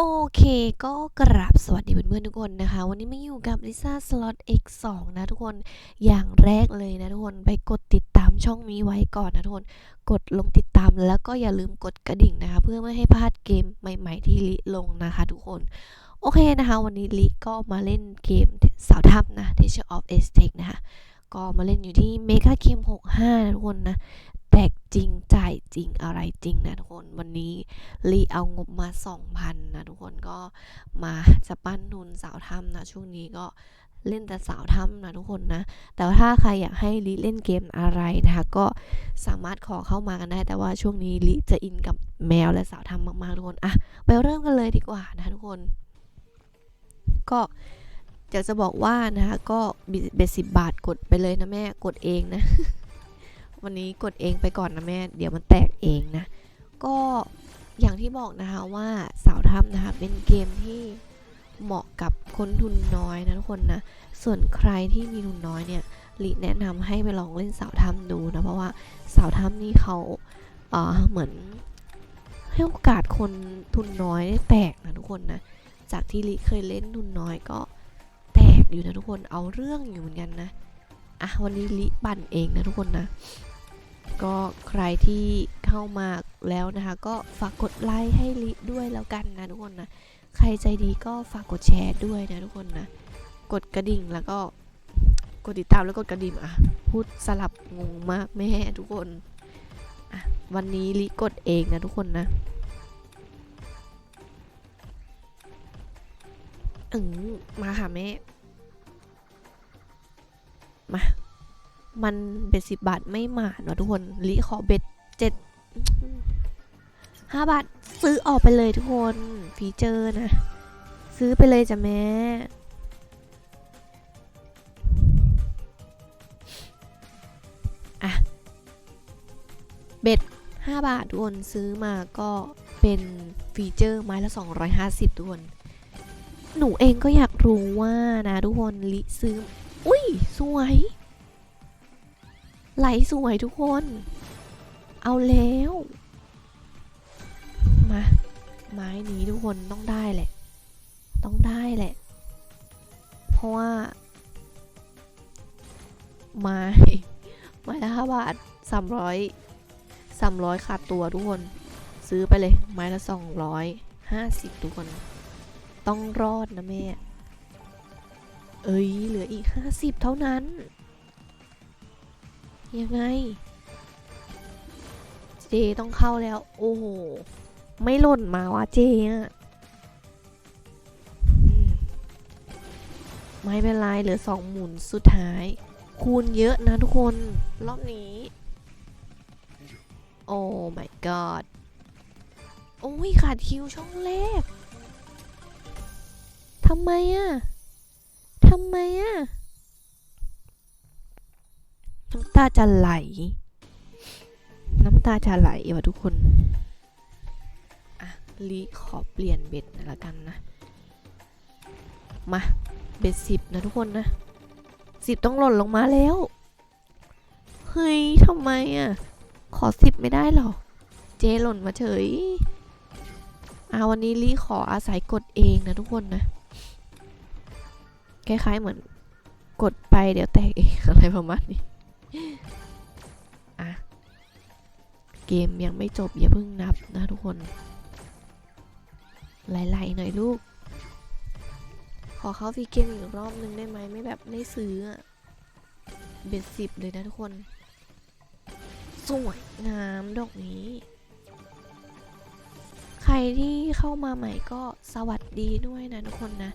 โอเคก็กราบสวัสดีเพื่อนๆทุกคนนะคะ วันนี้มาอยู่กับลิซ่าสล็อต X2 นะทุกคนอย่างแรกเลยนะทุกคนไปกดติดตามช่องนี้ไว้ก่อนนะทุกคนกดลงติดตามแล้วก็อย่าลืมกดกระดิ่งนะคะ เพื่อไม่ให้พลาดเกมใหม่ ๆ ที่ลิลงนะคะทุกคน โอเคนะคะ วันนี้ลิก็มาเล่นเกมสาวถ้ำนะ Teacher of a z t e c นะคะ ก็มาเล่นอยู่ที่ Mega Game 65 นะทุกคนนะ แตกจริง จ่ายจริงอะไรจริงนะทุกคน วันนี้รีเอางบมา 2,000 นะทุกคนก็มาจะปั้นทุนสาวถ้ำนะ ช่วงนี้ก็เล่นแต่สาวถ้ำนะทุกคนนะ แต่ว่าถ้าใครอยากให้ลิเล่นเกมอะไรนะคะ ก็สามารถขอเข้ามากันได้ แต่ว่าช่วงนี้ลิจะอินกับแมวและสาวถ้ำมากๆทุกคน อะ ไปเริ่มกันเลยดีกว่านะทุกคน ก็ อยากจะบอกว่านะคะก็เบสิบบาทกดไปเลยนะแม่กดเองนะ วันนี้กดเองไปก่อนนะแม่ เดี๋ยวมันแตกเองนะ ก็อย่างที่บอกนะคะว่าสาวถ้ำนะคะเป็นเกมที่เหมาะกับคนทุนน้อยนะทุกคนนะส่วนใครที่มีทุนน้อยเนี่ยลิแนะนำให้ไปลองเล่นสาวถ้ำดูนะเพราะว่าสาวถ้ำนี่เขาเอ่อเหมือนให้โอกาสคนทุนน้อยได้แตกนะทุกคนนะจากที่ลิเคยเล่นทุนน้อยก็ อยู่นะทุกคนเอาเรื่องอยู่เหมือนกันนะอะวันนี้ลิปั่นเองนะทุกคนนะ ก็ใครที่เข้ามาแล้วนะคะ ก็ฝากกดไลค์ให้ลิด้วยแล้วกันนะทุกคนนะใครใจดีก็ฝากกดแชร์ด้วยนะทุกคนนะกดกระดิ่งแล้วก็กดติดตามแล้วกดกระดิ่งอะพูดสลับงงมากแม่ทุกคนอะวันนี้ลิกดเองนะทุกคนนะอืมมาค่ะแม่ มามันเบ็ดสิบบาทไม่หมานวะทุกคนลิขอเบ็ดเจ็ดห้าบาทซื้อออกไปเลยทุกคนฟีเจอร์นะ ซื้อไปเลยจ้ะแม่อะเบ็ดห้าบาททุกคนซื้อมาก็เป็นฟีเจอร์ไม้ละ250ทุกคนหนูเองก็อยากรู้ว่านะทุกคนลิซื้อ สวย ไหลสวยทุกคน เอาแล้ว มา ไม้นี้ทุกคนต้องได้แหละ ต้องได้แหละ เพราะว่า ไม้ ไม้ละห้าบาทสามร้อยสามร้อยขาดตัวทุกคน ซื้อไปเลย ไม้ละสองร้อยห้าสิบทุกคน ต้องรอดนะแม่ เอ้ย เหลืออีกห้าสิบเท่านั้น ยังไง เจต้องเข้าแล้ว โอ้โห ไม่หล่นมาวะเจอะไม่เป็นไรเหลือสองหมุนสุดท้าย คูณเยอะนะทุกคน รอบนี้ โอ้ my god โอ้ยขาดคิวช่องแรกทำไมอะ ทำไมอะน้ำตาจะไหล น้ำตาจะไหลว่ะทุกคน อะลีขอเปลี่ยนเบ็ดหนละกันนะ มา เบ็ดสิบนะทุกคนนะสิบต้องหล่นลงมาแล้ว เฮ้ยทำไมอะขอสิบไม่ได้หรอ เจหล่นมาเฉยอาวันนี้ลีขออาศัยกดเองนะทุกคนนะ คล้ายๆเหมือนกดไปเดี๋ยวแตกเองอะไรประมาณนี้อะเกมยังไม่จบอย่าเพิ่งนับนะทุกคน ไหลๆหน่อยลูก ขอเข้าฟรีเกมอีกรอบนึงได้ไหมไม่แบบไม่ซื้ออะเบ็ดสิบเลยนะทุกคน สวยงามดอกนี้ ใครที่เข้ามาใหม่ก็สวัสดีด้วยนะทุกคนนะ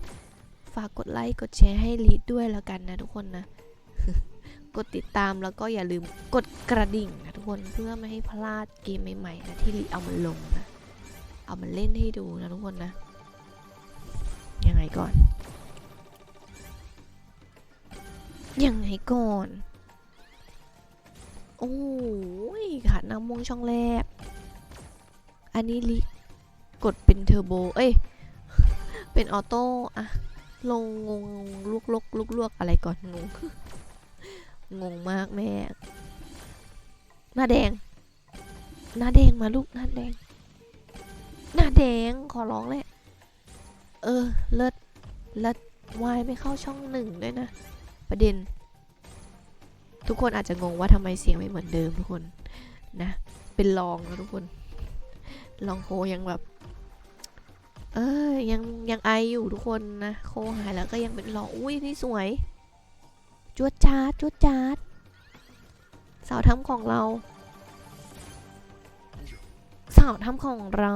ฝากกดไลค์กดแชร์ให้ลีดด้วยแล้วกันนะทุกคนนะ กดติดตามแล้วก็อย่าลืมกดกระดิ่งนะทุกคนเพื่อไม่ให้พลาดเกมใหม่ๆนะที่ลีเอามาลงนะ เอามาเล่นให้ดูนะทุกคนนะ ยังไงก่อน ยังไงก่อน โอ้ยขาดน้ำมงช่องแรก อันนี้ลิกดเป็นเทอร์โบ เอ้ย เป็นออโต้อะ ลงงงลวกลวกลวกลวกอะไรก่อนงง งงมากแม่ หน้าแดง หน้าแดงมาลูกหน้าแดง หน้าแดงขอร้องแหละเออ เลิศเลิศวายไม่เข้าช่องหนึ่งด้วยนะ ประเด็น ทุกคนอาจจะงงว่าทำไมเสียงไม่เหมือนเดิมทุกคนนะ เป็นลองนะทุกคน ลองโคยังแบบ เออยังยังไออยู่ทุกคนนะโคหายแล้วก็ยังเป็นหลออุ้ยนี่สวย จวดจาดจวดจาดสาวทำของเรา สาวทำของเรา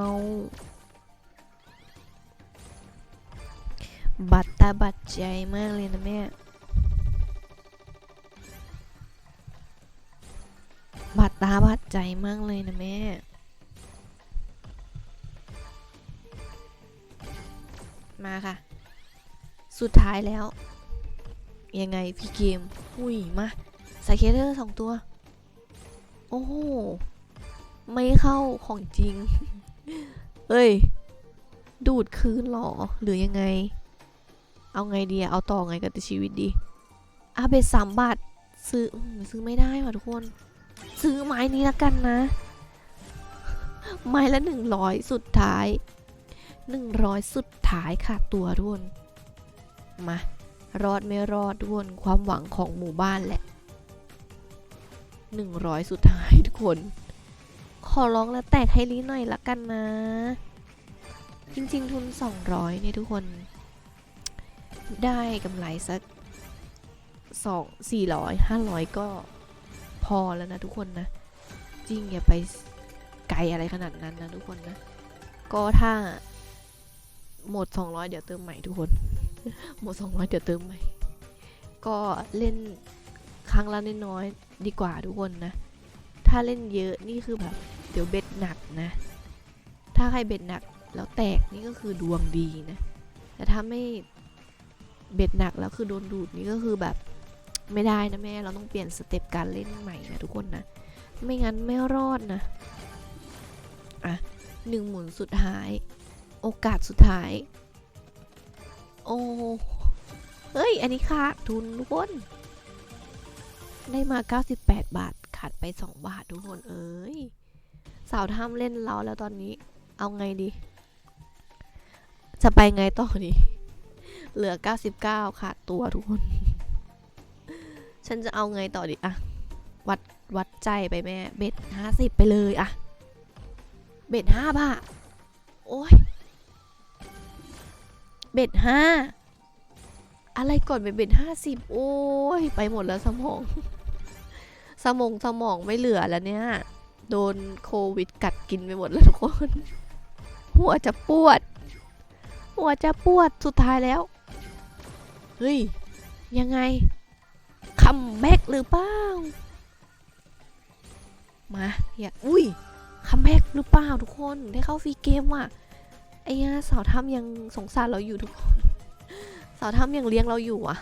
บัตตาบัตใจมากเลยนะแม่บัตตาบัตใจมากเลยนะแม่ มาค่ะ สุดท้ายแล้ว ยังไงพี่เกม อุ้ยมาใส่เคเตอร์สองตัว โอ้โห ไม่เข้าของจริง เอ้ย ดูดคืนหรอ หรือยังไง เอาไงดีเอาต่อไงกับชีวิตดีอาเบสสามบาทซื้อซื้อไม่ได้ว่ะทุกคน ซื้อไม้นี้ละกันนะ ไม้ละหนึ่งร้อยสุดท้าย หนึ่งร้อยสุดท้ายค่ะตัวทุกคนมารอดไม่รอดทุกคนความหวังของหมู่บ้านแหละหนึ่งร้อยสุดท้ายทุกคน ขอร้องแล้วแตกให้ลิหน่อยละกันนะ จริงๆทุน 200เนี่ยทุกคน ได้กำไรสักสองสี่ร้อยห้าร้อยก็พอแล้วนะทุกคนนะ จริงอย่าไปไกลอะไรขนาดนั้นนะทุกคนนะ ก็ถ้า หมด 200 เดี๋ยวเติมใหม่ทุกคน หมด 200 เดี๋ยวเติมใหม่ ก็เล่นครั้งละน้อยดีกว่าทุกคนนะ ถ้าเล่นเยอะนี่คือแบบเดี๋ยวเบ็ดหนักนะ ถ้าใครเบ็ดหนักแล้วแตกนี่ก็คือดวงดีนะ แต่ถ้าไม่เบ็ดหนักแล้วคือโดนดูดนี่ก็คือแบบไม่ได้นะแม่ เราต้องเปลี่ยนสเต็ปการเล่นใหม่นะทุกคนนะ ไม่งั้นไม่รอดนะ อะหนึ่งหมุนสุดท้าย โอกาสสุดท้าย โอ้เฮ้ย อันนี้ขาดทุนทุกคน ได้มา 98 บาท ขาดไป 2 บาททุกคนเอ้ย สาวท่ามเล่นเราแล้วตอนนี้ เอาไงดี จะไปไงต่อดี เหลือ 99 ขาดตัวทุกคน ฉันจะเอาไงต่อดีอะวัดวัดใจไปแม่ เบ็ด 50 ไปเลยอะ เบ็ด 5 บาท โอ้ย เบ็ดห้าอะไรก่อนเป็นเบ็ดห้าสิบโอ้ย ไปหมดแล้วสมอง สมองสมองไม่เหลือแล้วเนี่ย โดนโควิดกัดกินไปหมดแล้วทุกคน หัวจะปวด หัวจะปวดสุดท้ายแล้ว เฮ้ย ยังไงคัมแบ็กหรือเปล่า มา อย่า อุ้ยคัมแบ็กหรือเปล่าทุกคน ได้เข้าฟรีเกมว่ะ ไอ้ยาสาวถ้ำยังสงสารเราอยู่ทุกคน สาวถ้ำยังเลี้ยงเราอยู่อะ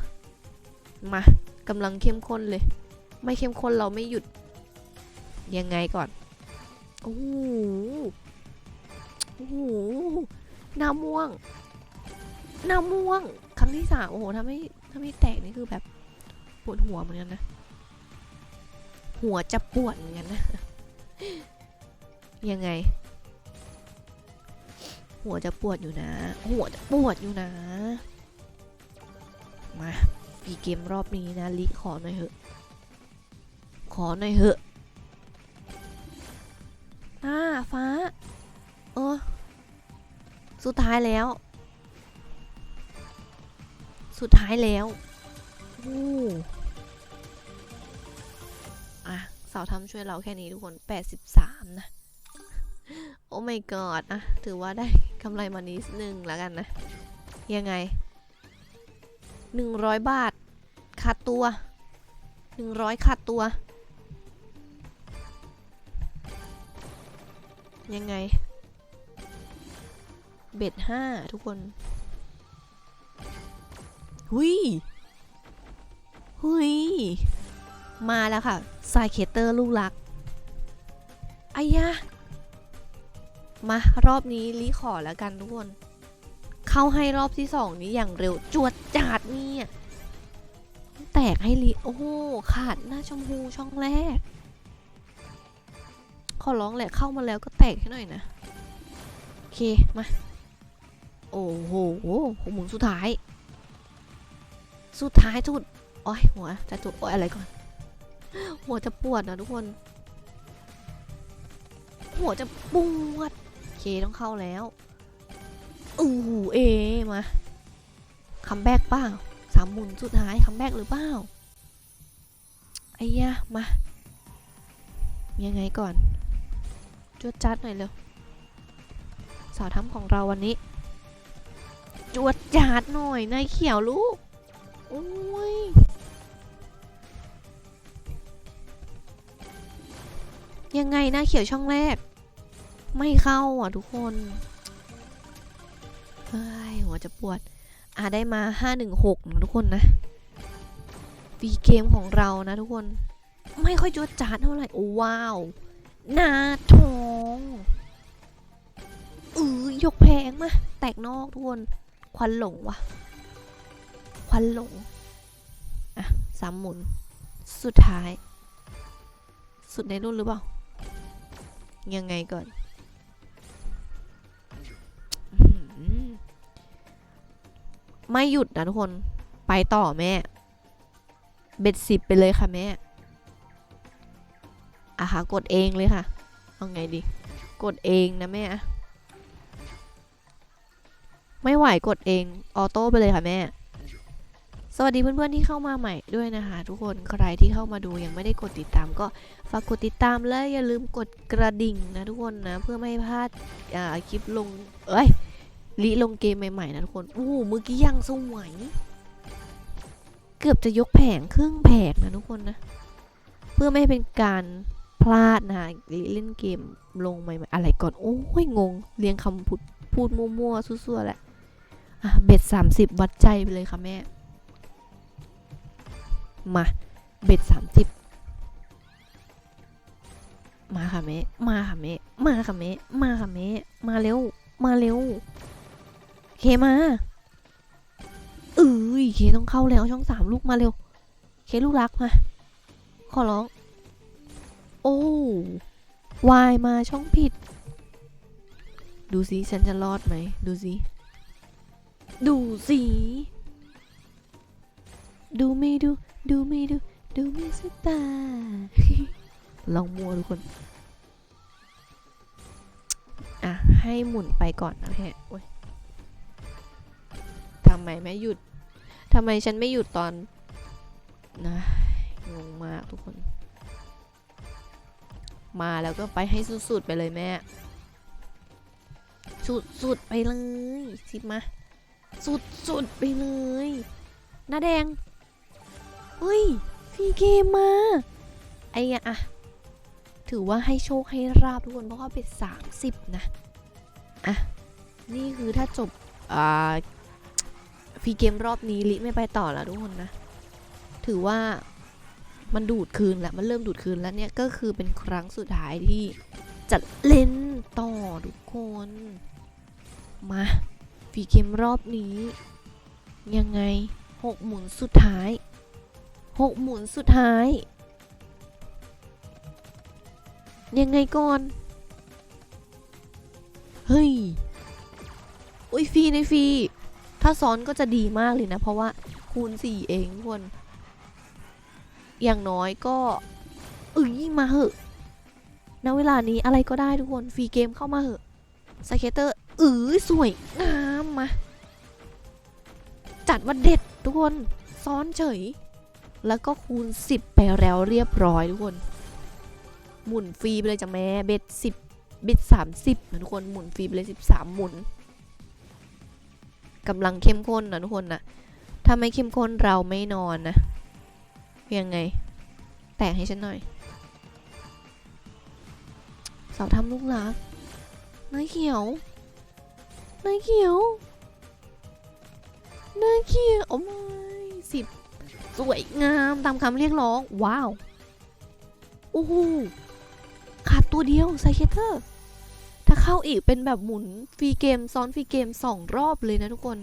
มากำลังเข้มข้นเลย ไม่เข้มข้นเราไม่หยุด ยังไงก่อน โอ้โหโอ้โหหน้าม่วงหน้าม่วง ครั้งที่สามโอ้โหถ้าไม่ถ้าไม่แตกนี่คือแบบปวดหัวเหมือนกันนะ หัวจะปวดเหมือนกันนะ ยังไง หัวจะปวดอยู่นะ หัวจะปวดอยู่นะ มาปีเกมรอบนี้นะลิขอหน่อยเหอะ ขอหน่อยเหอะหน้าฟ้า เออ สุดท้ายแล้ว สุดท้ายแล้วอู้อะสาวทำช่วยเราแค่นี้ทุกคน 83 นะ โอ้ my god อะถือว่าได้ กำไรมานิดนึงแล้วกันนะ ยังไง 100 บาทขาดตัว 100ขาดตัว ยังไง เบ็ดห้าทุกคน หุยหุยมาแล้วค่ะสายเคเตอร์ลูกรักอายะ มารอบนี้รีขอแล้วกันทุกคน เข้าให้รอบที่สองนี้อย่างเร็วจวดจาดเนี่ยแตกให้ลีโอ้โขาดหน้าชมพูช่องแรก ขอร้องแหละเข้ามาแล้วก็แตกให้หน่อยนะ โอเค มา โอ้โหหมุนสุดท้าย สุดท้ายสุดโอ้ยหัวจะจุดโอ้ยอะไรก่อน หัวจะปวดนะทุกคน หัวจะปวด เคต้องเข้าแล้วอู้หูเอมาคัมแบ็กเปล่าสามหมุนสุดท้ายคัมแบ็กหรือเปล่าไอ้ยะมา ยังไงก่อนจวดจัดหน่อยเร็วสาวทำของเราวันนี้ จวดจาดหน่อยนายเขียวลูกโอ้ยยังไงหน้าเขียวช่องแรก ไม่เข้าอะทุกคน เฮ้ย หัวจะปวด อะได้มา516นะทุกคนนะฟีเกมของเรานะทุกคน ไม่ค่อยจวดจาดเท่าไหร่ โอ้ว้าวหน้าทองอือยกแพงมา แตกนอกทุกคน ควันหลงว่ะควันหลง อะสามหมุน สุดท้าย สุดในรุ่นหรือเปล่า ยังไงก่อน ไม่หยุดนะทุกคน ไปต่อแม่ เบ็ดสิบไปเลยค่ะแม่อะค่ะกดเองเลยค่ะ เอาไงดี กดเองนะแม่อะไม่ไหวกดเอง ออโต้ไปเลยค่ะแม่ สวัสดีเพื่อนๆที่เข้ามาใหม่ด้วยนะคะ ทุกคน ใครที่เข้ามาดูยังไม่ได้กดติดตาม ก็ฝากกดติดตามและอย่าลืมกดกระดิ่งนะทุกคนนะ เพื่อไม่ให้พลาดคลิปลง เอ้ย ลิลงเกมใหม่ๆนะทุกคนอู้เมื่อกี้ยังสวยเกือบจะยกแผงครึ่งแผงนะทุกคนนะ เพื่อไม่ให้เป็นการพลาดนะลิเล่นเกมลงใหม่ๆอะไรก่อน โอ้ยงง เรียงคำพูดพูดมั่วๆซั่วๆแหละอะเบ็ดสามสิบวัดใจไปเลยค่ะแม่ มา เบ็ดสามสิบมาค่ะเมะมาค่ะเมะมาค่ะเมะมาค่ะเมะมาเร็ว มาเร็ว เคมาเอ้ยเคต้องเข้าแล้วช่องสามลูกมาเร็ว เคลูกรักมา ขอร้อง โอ้วายมาช่องผิด ดูสิฉันจะรอดไหม ดูสิ ดูสิ ดูไม่ดู ดูไม่ดู ดูไม่สตาลองมัวทุกคน อะ ให้หมุนไปก่อนนะแพะโอ๊ยำไมไม่หยุดทำไมฉันไม่หยุดตอนนะงงมากทุกคน มาแล้วก็ไปให้สุดๆไปเลยแม่ สุดๆไปเลยสิมา สุดๆไปเลยหน้าแดงเฮ้ยพี่เกมมา ไอ้อะอะถือว่าให้โชคให้ราบทุกคนเพราะว่าเป็นสามสิบนะ อะ นี่คือถ้าจบอ่า ฟรีเกมรอบนี้ลิไม่ไปต่อแล้วทุกคนนะ ถือว่ามันดูดคืนแล้วมันเริ่มดูดคืนแล้วเนี่ยก็คือเป็นครั้งสุดท้ายที่จะเล่นต่อทุกคน มาฟรีเกมรอบนี้ ยังไงหกหมุนสุดท้ายหกหมุนสุดท้าย ยังไงก่อน เฮ้ย อุ้ยฟรีในฟรี ถ้าซ้อนก็จะดีมากเลยนะ เพราะว่าคูณสี่เองทุกคน อย่างน้อยก็เอ้ยมาเหอะณเวลานี้อะไรก็ได้ทุกคนฟรีเกมเข้ามาเหอะสเกตเตอร์เออสวยงามมาจัดว่าเด็ดทุกคนซ้อนเฉย แล้วก็คูณ 10 ไปแล้วเรียบร้อยทุกคน หมุนฟรีไปเลยจ้ะแม่เบ็ด10เบ็ด30นะทุกคนหมุนฟรีไปเลย 13 หมุน กำลังเข้มข้นนะทุกคนนะถ้าไม่เข้มข้นเราไม่นอนนะ ยังไง แตกให้ฉันหน่อยสาวทำลูกหลักนายเขียวนายเขียวนายเขียว โอ้ไม่สิบสวยงามตามคำเรียกร้อง ว้าว โอ้โหขาดตัวเดียวไซเคเตอร์ เข้าอีกเป็นแบบหมุนฟรีเกมซ้อนฟรีเกมสองรอบเลยนะทุกคน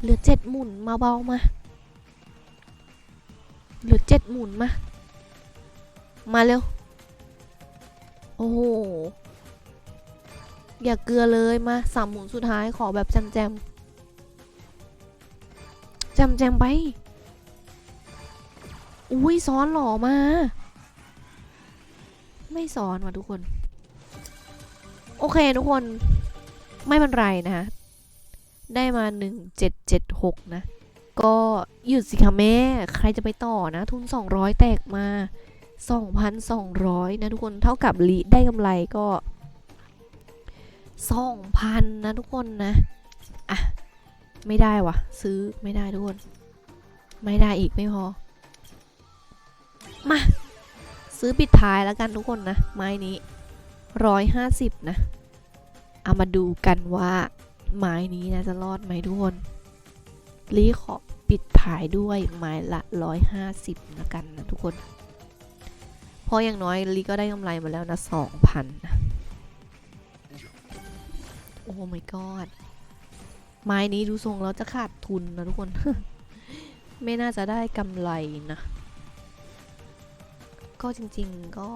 เหลือเจ็ดหมุนมาเบามา เหลือเจ็ดหมุนมา มาเร็ว โอ้โห อย่าเกลือเลยมาสามหมุนสุดท้ายขอแบบแจมแจมแจมแจมไป อุ้ยซ้อนหล่อมา ไม่ซ้อนว่ะทุกคน โอเคทุกคนไม่เป็นไรนะคะได้มา 1776 นะ ก็หยุดสิคะแม่ ใครจะไปต่อนะ ทุน 200 แตกมา 2,200 นะทุกคนเท่ากับลีได้กำไรก็ 2,000 นะทุกคนนะ อะ ไม่ได้วะซื้อไม่ได้ทุกคน ไม่ได้อีกไม่พอ มา ซื้อปิดท้ายแล้วกันทุกคนนะ ไม้นี้ 150 นะ เอามาดูกันว่าไม้นี้นะจะรอดไหมทุกคนลีขอปิดท้ายด้วยไม้ละ 150นะกันนะทุกคนเพราะอย่างน้อยลีก็ได้กำไรมาแล้วนะ 2,000นะโอ้ my god ไม้นี้ดูทรงแล้วจะขาดทุนนะทุกคน ไม่น่าจะได้กำไรนะ ก็จริง ๆ ก็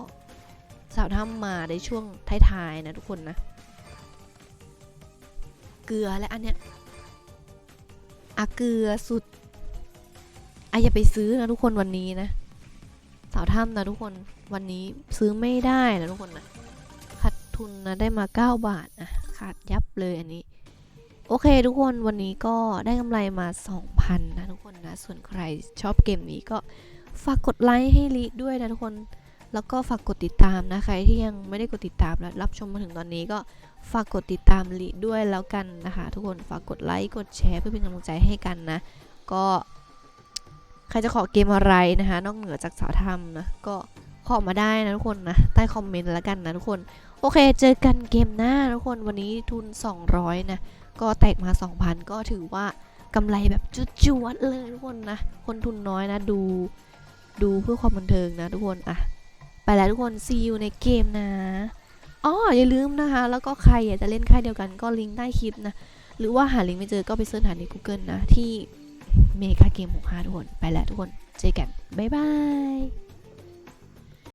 สาวถ้ำมาในช่วงท้ายๆนะทุกคนนะ เกลือและอันเนี้ยอะเกลือสุดอะอย่าไปซื้อนะทุกคนวันนี้นะ สาวถ้ำนะทุกคนวันนี้ซื้อไม่ได้นะทุกคนนะขาดทุนนะได้มา 9 บาทนะขาดยับเลยอันนี้โอเคทุกคนวันนี้ก็ได้กำไรมา 2,000 นะทุกคนนะ ส่วนใครชอบเกมนี้ก็ฝากกดไลค์ให้ลิด้วยนะทุกคน แล้วก็ฝากกดติดตามนะใครที่ยังไม่ได้กดติดตามและรับชมมาถึงตอนนี้ก็ฝากกดติดตามลิด้วยแล้วกันนะคะ ทุกคนฝากกดไลค์กดแชร์เพื่อเป็นกำลังใจให้กันนะ ก็ใครจะขอเกมอะไรนะคะ นอกเหนือจากสาวทำนะก็ขอมาได้นะทุกคนนะใต้คอมเมนต์แล้วกันนะทุกคนโอเค เจอกันเกมหน้าทุกคนวันนี้ทุน 200 นะ ก็แตกมา 2,000 ก็ถือว่ากำไรแบบจุดๆเลยทุกคนนะ คนทุนน้อยนะดู ดูเพื่อความบันเทิงนะทุกคนอะ แล้วทุกคน see you ในเกมนะอ๋ออย่าลืมนะคะ แล้วก็ใครอยากจะเล่นค่ายเดียวกันก็ลิงก์ใต้คลิปนะ หรือว่าหาลิงก์ไม่เจอก็ไปเสิร์ชหาใน Google นะ ที่เมกาเกม65ทุกคน ไปแล้วทุกคน เจอกัน บ๊ายบาย